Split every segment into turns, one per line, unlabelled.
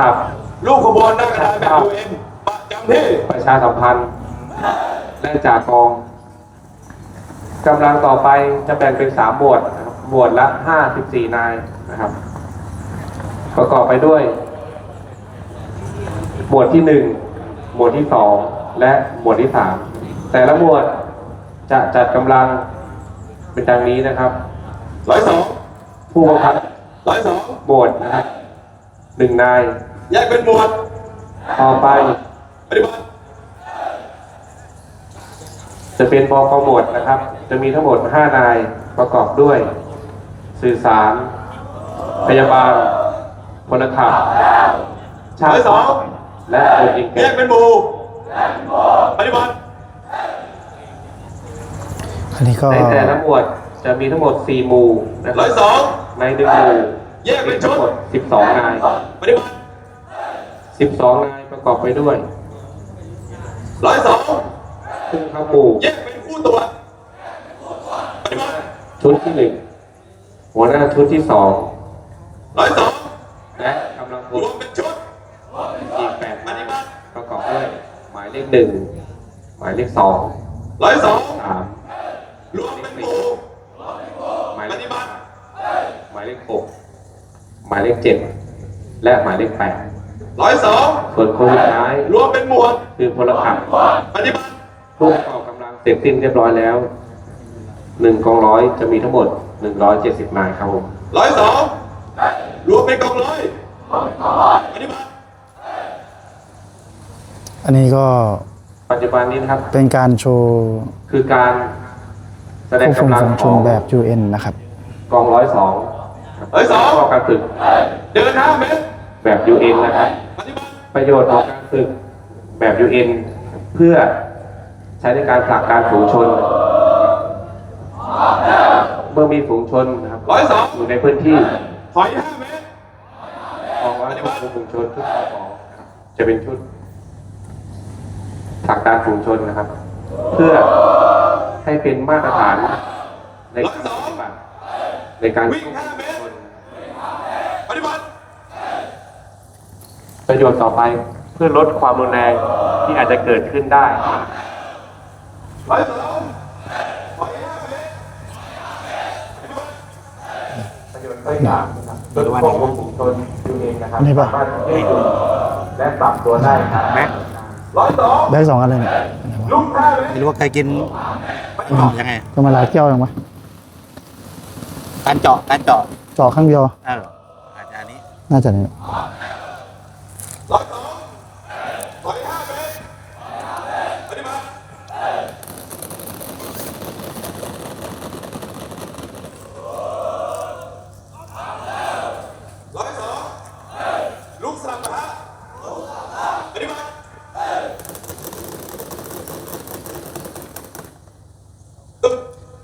ครับ
ลูกขบวนหน้ากระดานแบบยูเอ็นประจำที่
ประชาสัมพันธ์และจากกองกำลังต่อไปจะแบ่งเป็นสามหมวดนะครับหมวดละห้าสิบสี่นายนะครับ ประกอบไปด้วยหมวดที่หนึ่งหมวดที่สองและหมวดที่สามแต่ละหมวดจะจัดกำลังเป็นดังนี้นะครับ
ร้อยสอง
ผู้บังคับ
ร้อยสอง
หมวดนะครับ หนึ่งนาย
แยกเป็นหมวด
ต่อไป
ปฏิบัติ
จะเป็นบกหมวดนะครับ จะมีทั้งหมด 5 นายประกอบด้วย สื่อสาร พยาบาลพลขับชา
ร้อย
ติ
สอง
และตัวเอง
แยกเป็นหมู่ปฏิบัติ
อันนี้ก็
ในแต่ละหมวดจะมีทั้งหมด 4 หมู่นะค
ร้
รั
อบยสอง
ในหนึ่งหมู่
แยกเป็นชุด
12 นาย
ปฏิบัติ
12 นายประกอบไปด้วย
ร้อยสอง
ผู้ค้ปู
แยกเป็นผู้ตัวปฏิบัติ
ชุดที่ 1 หัวหน้าชุดที่
ร้อยสอง2
และกำลังพลร
วมเป็นชุด
อีก8นายประกอบด้วย หมายเลข 1 หมายเลข 2
ร้อสอง
3 มายเลขเจ็ดและหมายเลขแปด
ร้อยสอง
ส่วนคนสุดท้าย
รวมเป็นหมวด
คือพลขับ
ปฏิบัติ
ผู้ประกอบกำลังเสร็จสิ้นเรียบร้อยแล้วหนึ่งกองร้อยจะมีทั้งหมดหนึ่งร้อยเจ็ดสิบนายครับผม
ร้อยสองรวมเป็นกองร้อยปฏิบัติ
อันนี้ก็
ปัจจุบันนี้นะครับ
เป็นการโชว์
คือการแสดง
ควบคุม
กำลัง
ฝูง
ข
ช
อนง
แบบ UN นะครับ
กองร้อยสอง
ร้อยสอง
ประกอบการฝึก
เดินห้าเมตร
แบบ UN นะครับ
ปฏิบัติ
ประโยชน์ของการฝึกแบบ UN เพื่อใช้ในการผลักการฝูงชน เมื่อมีฝูงชนนะครับ
ร้อยสอง
อยู่ในพื้นที่
ถอยห้าเมตร
กองร้อยควบคุมฝูงชนชุดที่สองนะครับจะเป็นชุดผลักการฝูงชนนะครับ เพื่อให้เป็นมาตรฐานในการปฏิบัติในการควบคุมฝูงชน
ปฏิบัติ
ประโยชน์ต่อไปเพื่อลดความรุนแรงที่อาจจะเกิดขึ้นได้
ร้อยสองถอยห้าเมตร
ประโยชน์ข้อที่สามนะครับลดควบคุมฝูงชนอยู่เองนะครับ
นี่ปะ
สามารถยืดหยุ่นและปรับตัวได้ครับแม้
ร้อยสอง
แบกสองอันเลยเนี่ย
ลุกห้าเมตร
ไม่รู้ว่าเคยกินเจาะยังไง
ก็มาลาเกี่ยวยังวะ
การเจาะการเจาะ
เจาะข้างเดียว
เอออาจจะอันนี้
น่าจะเนี่ย
ร้อยสองถอยห้าเมตรปฏิบัติร้อยสองลุกสลับนะฮะปฏิบัติ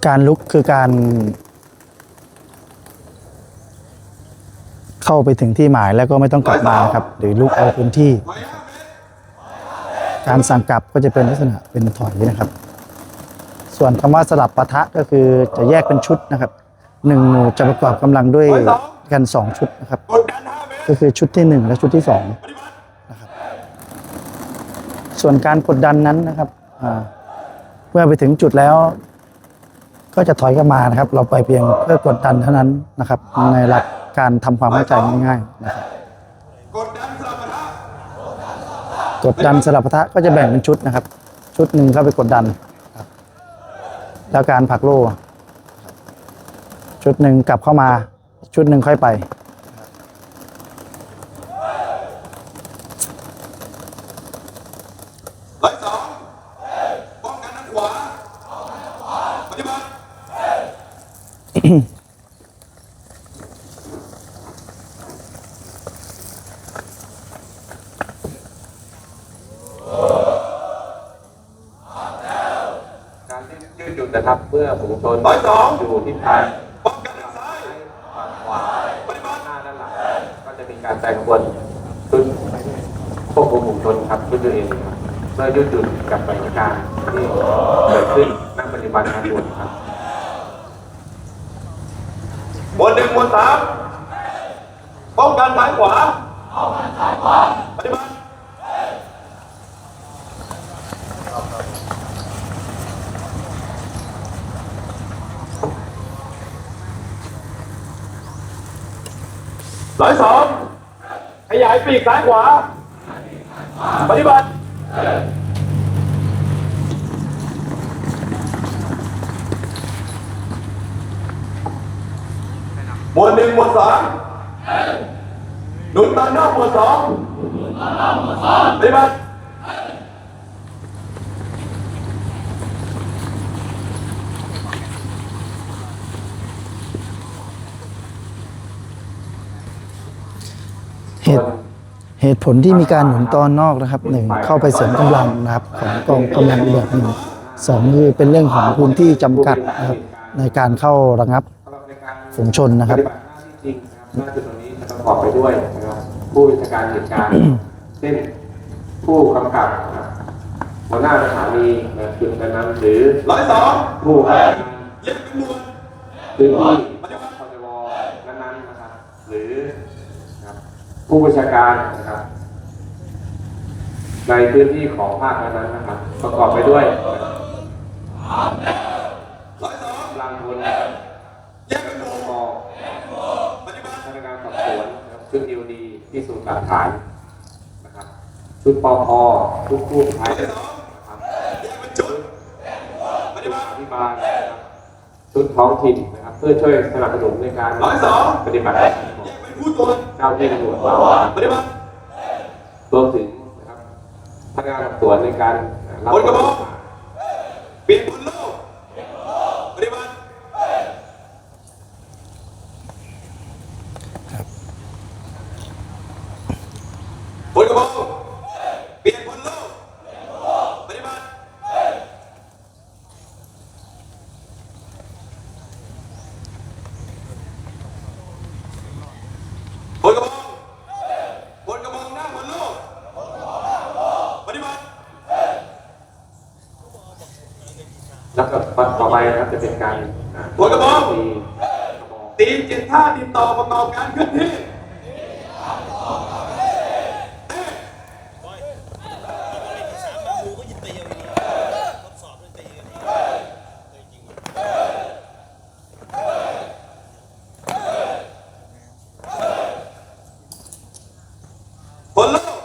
การลุกคือการ เข้าไปถึงที่หมายแล้วก็ไม่ต้องกลับมานะครับ หรือลุกเอาพื้นที่ การสั่งกลับก็จะเป็นลักษณะเป็นถอยนะครับ ส่วนคำว่าสลับปะทะก็คือจะแยกเป็นชุดนะครับหนึ่งหมู่จะประกอบกำลังด้วยกันสองชุดนะครับ
ก็
คือชุดที่หนึ่งและชุดที่สอง
ปฏิบัติ
ส่วนการกดดันนั้นนะครับเมื่อไปถึงจุดแล้ว ก็จะถอยกลับมานะครับ เราไปเพียงเพื่อกดดันเท่านั้นนะครับในหลัก การทำความเข้าใจง่ายๆนะครับ
กดดันสลับปะทะ
กดดันสลับปะทะก็จะแบ่งเป็นชุดนะครับ ชุดหนึ่งเข้าไปกดดันครับแล้วการผลักโล่ชุดหนึ่งกลับเข้ามาชุดหนึ่งค่อยไป
ร้อยสองป้องกันทางขวาปฏิบัติ
การยืดหยุ่นนะครับเมื่อฝูงช น
ร้อยสอง
อยู่ทิศทาง
ป้องกันทางซ้าย
ฝั่งขวา
ปฏิบัติ
หน้าด้านหลังก็จะมีการแปลงขบวนชุดควบคุมฝูงชนครับชุดตัวเองครับเพื่อยืดหยุ่นกับสถานการณ์ที่เกิดขึ้นณปัจจุบันทางด่วนครับ
หมวดหนึ่งหมวดสามป้องกันทางขวาปฏิบัติ ร้อยสองขยายปีกซ้ายขวา ปฏิบัติหมวดหนึ่งหมวดสองหนุนตอนนอกหมวดสองปฏิบัติ
เหตุ เหตุผลที่มีการหนุนตอนนอกนะครับหนึ่งเข้าไปเสริมกำลังนะครับของกองกำลังอีกแบบหนึ่งสองคือเป็นเรื่องของพื้นที่จำกัดนะครับในการเข้าระงับฝูงชนนะครับ
ปฏิบัติหน้าที่จริงนะครับหน้าจุดตรงนี้จะประกอบไปด้วยนะครับผู้บัญชาการเหตุการณ์เช่นผู้กำกับนะครับหัวหน้าสถานีนะครับจุดนั้นๆหรือ
ร้อยสอง
ผู้ว่าการ
แยกเป็นหน่วย
พื้นที่พจวนั้นๆนะครับ หรือนะครับ ผู้บัญชาการนะครับ ในพื้นที่ของภาคนั้นนะครับ ประกอบไปด้วย
ร้อยสอง
กำลังพล
แยกเป็น
กอง
ปฏิบัติ
พนักงานสอบสวนนะครับชุดดีดีที่สูจน์หลักฐานนะครับชุดปพชุดกู้ภัยนะครับ
แยกเป็นจุดปฏิบัติ
อภิบาลนะครับชุดท้องถิ่นนะครับ เพื่อช่วยสนับสนุนในการปฏิบัติ
ผู้ตรวจ
เจ้าที่ตำรวจเรา
ปฏิบัติ
รวมถึงนะครับพนักงานสอบสวนในการรับ
คนกระบอกเปลี่ยนบนโลกปฏิบัติคนกระบอกเปลี่ยนบนโลกปฏิบัติคนกระบอกคนกระบอกหน้าบนโลกปฏิบัติ
แล้วก็ต่อไปนะครับจะ เป็นการอ่า
หัวกระบอก
มี
ตีเจ็ดท่าติดต่อประกอบการเคลื่อนที่ผลโลก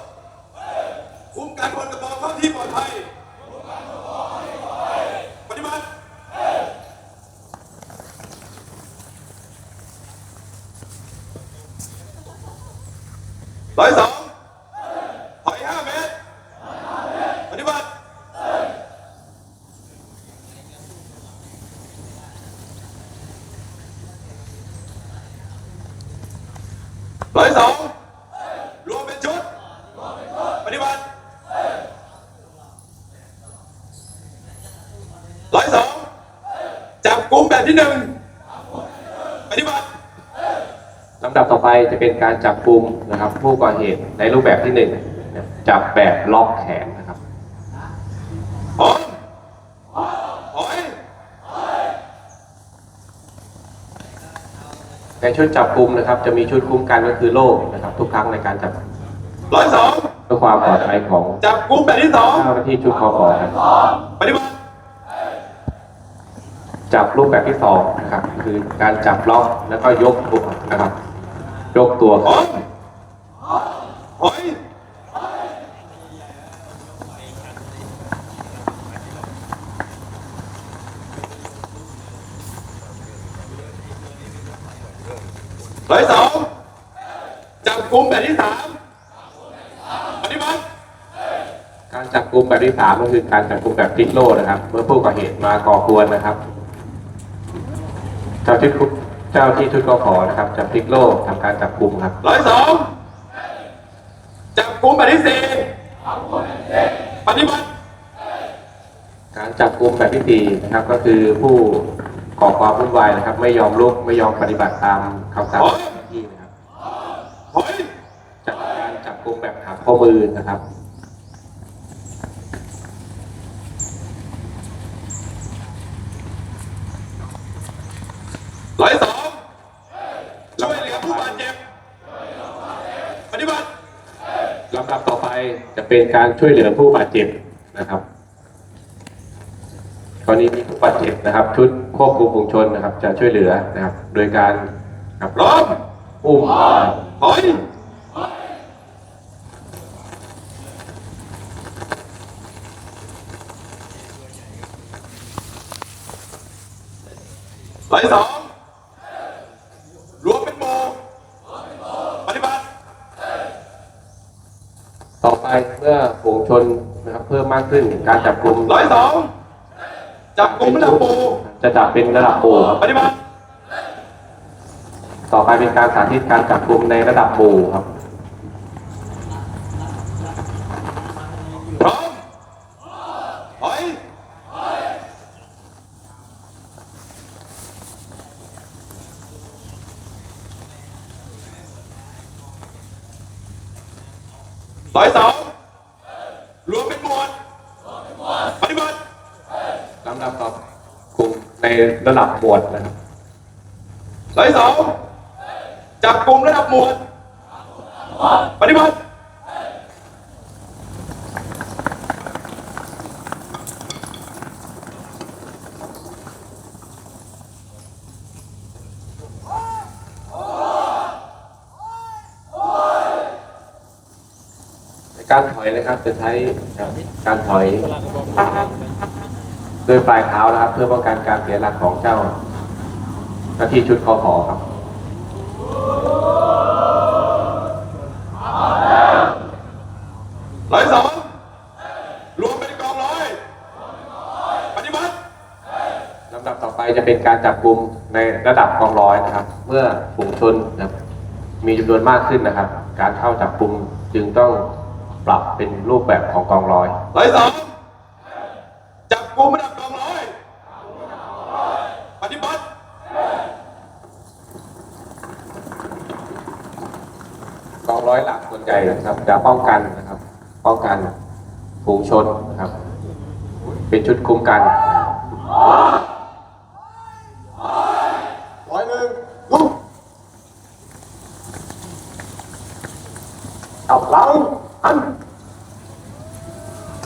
คุ้มกันพลกระบอกเข้าที่ปลอดภัยปฏิบัติ ร้อยสองถอยห้าเมตร ปฏิบัติ ร้อยสองรวมเป็นชุด ปฏิบัติร้อยสองจับกลุ่มแบบที่หนึ่งปฏิบัติ
ลำดับต่อไปจะเป็นการจับกลุ่มนะครับ ผู้ก่อเหตุในรูปแบบที่หนึ่งจับแบบล็อกแขนนะครับ
พร้อมถอย
ในชุดจับกลุ่มนะครับ จะมีชุดคุ้มกันก็คือโล่นะครับ ทุกครั้งในการจับ
ร้อยสอง
เพื่อความปลอดภัยของ
จับกลุ่มแบบที่สอง
เจ้าหน้าที่ชุดคอฟอครับ
ปฏิบัติ
จับรูปแบบที่สองนะครับ คือการจับล็อกแล้วก็ยกตัวนะครับ ยกตัว
พร้อมถอยร้อยสองจับ กลุ่มแบบที่สามปฏิบัติ
การจับกลุ่มแบบที่สามก็คือการจับกลุ่มแบบพลิกโล่นะครับ เมื่อผู้ก่อเหตุมาก่อกวนนะครับ เจ้าที่ชุดเจ้าที่ชุดกขอนะครับจะพลิกโล่ทำการจับกลุ่มครับ
ร้อยสองจับกลุ่มแบบที่สี่ปฏิบัติ
การจับกลุ่มแบบที่สี่นะครับ ก็คือผู้ก่อความวุ่นวายนะครับ ไม่ยอมลุกไม่ยอมปฏิบัติตามคำสั่ง ข้อมือนะครับ
ร้อยสองช่วยเหลือผู้บาดเจ็บปฏิบัติ
ลำดับต่อไปจะเป็นการช่วยเหลือผู้บาดเจ็บนะครับกรณีมีผู้บาดเจ็บนะครับ ชุดควบคุมฝูงชนนะครับ จะช่วยเหลือนะครับ โดยการครับ
พร้อม
อุ้ม
ถอยไหลสองรวมเป็นหมู่ปฏิบัติ
ต่อไปเมื่อฝูงชนนะครับเพิ่ มมากขึ้น การจับกลุ่ม
ร้อยสองจับกลุ่มระดับหมู่
จะจับเป็นระดับหมู่ครับ
ปฏิบัติ
ต่อไปเป็นการสาธิตการจับกลุ่มในระดับหมู่ครับ
พร้อมถอยร้อยสองรวมเป็นหมวดปฏิบัติ
ลำดับต่อกลุ่มใน ระดับหมวดนะครับ
ร้อยสองจับกลุ่มระดับหมวด ปฏิบัติ
ในการถอยนะครับจะใช้การถอย ด้วยปลายเท้านะครับ เพื่อป้องกันการเสียหลักของเจ้าหน้าที่ชุดคอขอครับ
ร้อยสองรวมเป็นกองร้อยปฏิบัติ
ลำดับต่อไปจะเป็นการจับกลุ่มในระดับกองร้อยนะครับ เมื่อฝูงชนนะครับมีจำนวนมากขึ้นนะครับ การเข้าจับกลุ่มจึงต้องปรับเป็นรูปแบบของกองร้อย
ร้อยสองจับกลุ่มระดับกองร้อยปฏิบัติ
กองร้อยหลักส่วนใหญ่นะครับ จะป้องกันนะครับ ป้องกันฝูงชนนะครับ เป็นชุดคุ้มกั
น